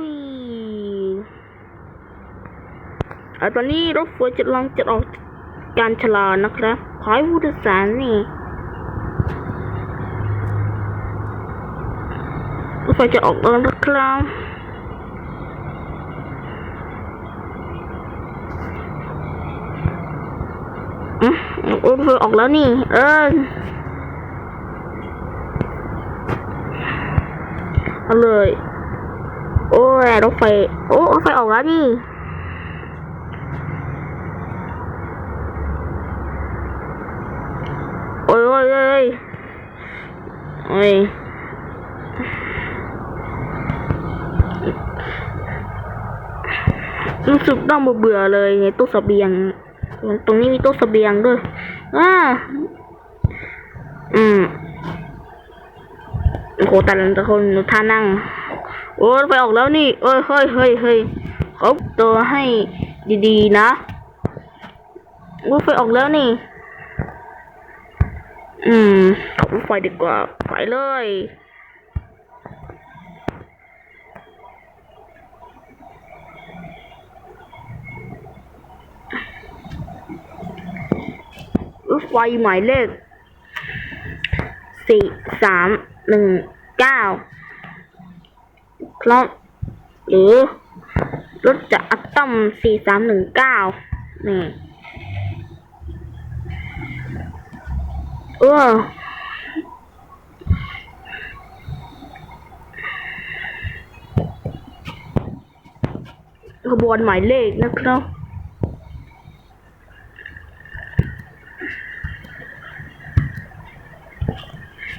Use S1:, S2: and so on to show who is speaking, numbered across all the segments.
S1: อุ้ยอะตอนนี้รถไฟจะลังจะออกการชะลานะครับ ขอให้ผู้โดยสารนี่รถไฟจะออกแล้วนะครับอืมรถไฟออกแล้วนี่ เออเอาเลย โอ้ยรถไฟ โอ้รถไฟออกแล้วนี่โอ้ยโอ้ยโอ้ยโอ้ยรู้สึกต้องเบื่อเลยในตู้เสบียง ตรงนี้มีตู้เสบียงด้วยอ่าอืมโอ้โหแต่ละคนท่านั่ง โอ้ไฟออกแล้วนี่เอ้ยเฮ้ยเฮ้ยเฮ้ยเขาตัวให้ดีๆนะรถไฟออกแล้วนี่ อืมขับไฟดีกว่า ไปเลยไฟหมายเลขสี่สามหนึ่งเก้า ครับหรือรถจะอัตตอมสี่สามหนึ่งเก้านี่เออขบวนหมายเลขนะครับ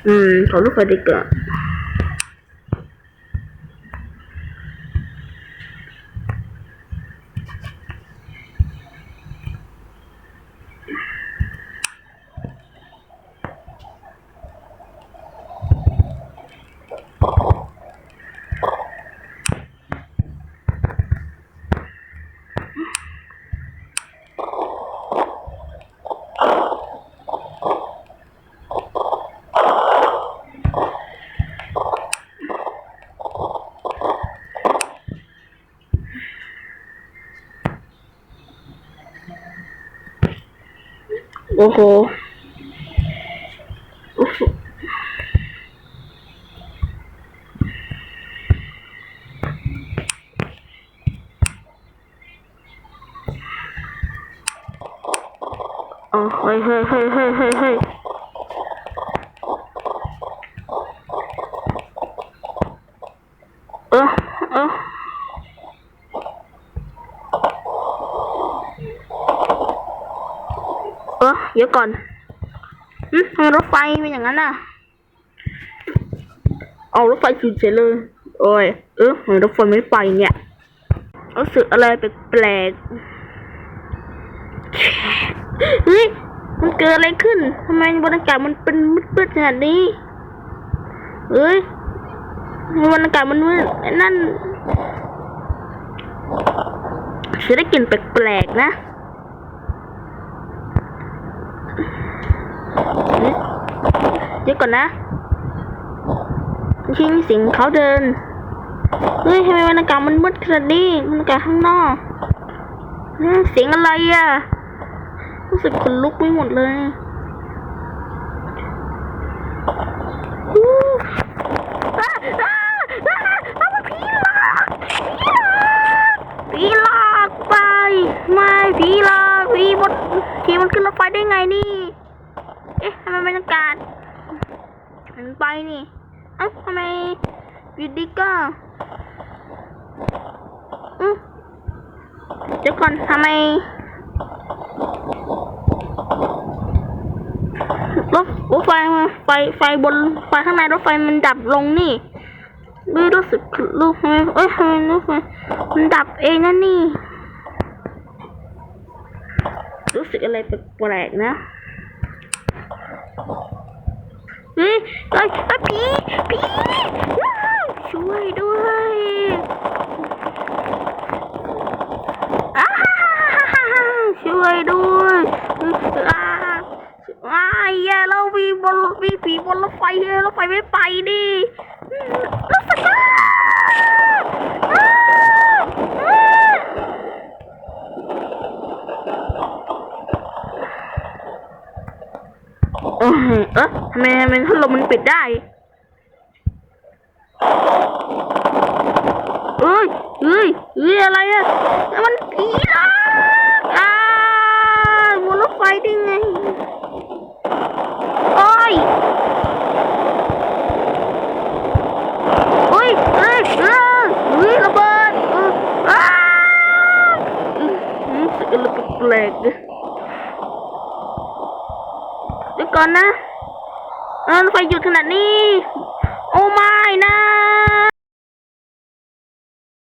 S1: อืมขอรถไฟดีกว่า โอ้โหโอ้โหอ๋อเฮ้ยเฮ้ยเฮ้ยเฮ้ยเฮ้ยเฮ้ยเออเออเอเดี๋ยวก่อนอืมทำไมรถไฟเป็นอย่างนั้นน่ะ เอารถไฟฉุดเฉยเลย โอ้ย เออทำไมรถไฟไม่ไปเนี่ยรู้สึกอะไรแปลกๆเฮ้ย มันเกิดอะไรขึ้นทำไมบรรยากาศมันเป็นมืดๆขนาดนี้เฮ้ยบรรยากาศมันมืดนั่นฉันได้กลิ่นแปลกๆนะ เดี๋ยวก่อนนะ ชิงสิงเขาเดิน เฮ้ยทำไมบรรยากาศมันมืดขนาดนี้บรรยากาศข้างนอกเสียงอะไรอะ รู้สึกขนลุกไปหมดเลยอู้อ้าอ้าอ้าอ้ามันผีหลอกผีหลอกไป ไม่ผีหลอกผีบดผีมันขึ้ นี่ เอ๊ะทำไมบรรยากาศมันไปนี่ เอ้าทำไมอยู่ดีก็อืมเดี๋ยวก่อนทำไมรถรถไฟมาไฟไฟบนไฟข้างในรถไฟมันดับลงนี่ไม่รู้สึกลูกทำไมเอ้ยทำไมรถไฟมันดับเองนะนี่ รู้สึกอะไรแปลกๆนะเฮ้ยเฮ้ยเฮ้ยผีผีช่วยด้วยช่วยด้วยอ้าอ้ายแย่แล้วมีบนมีผีบนรถไฟเลยรถไฟไม่ไปดิรู้สึกอ้าอ้าเอ๊ะทำไมทำไมพัดลมมันปิดได้เอ้ยเอ้ยเอ้ยอะไรอะมันผีหลอกอ้าวนรถไฟได้ไงโอ้ยโอ้ยเอ้ยเอ้ยเอ้ยระเบิดอ้าวอืมรู้สึกอะไรแปลกเลยเดี๋ยวก่อนนะ รถไฟหยุดขนาดนี้ โอ้ไม่นะ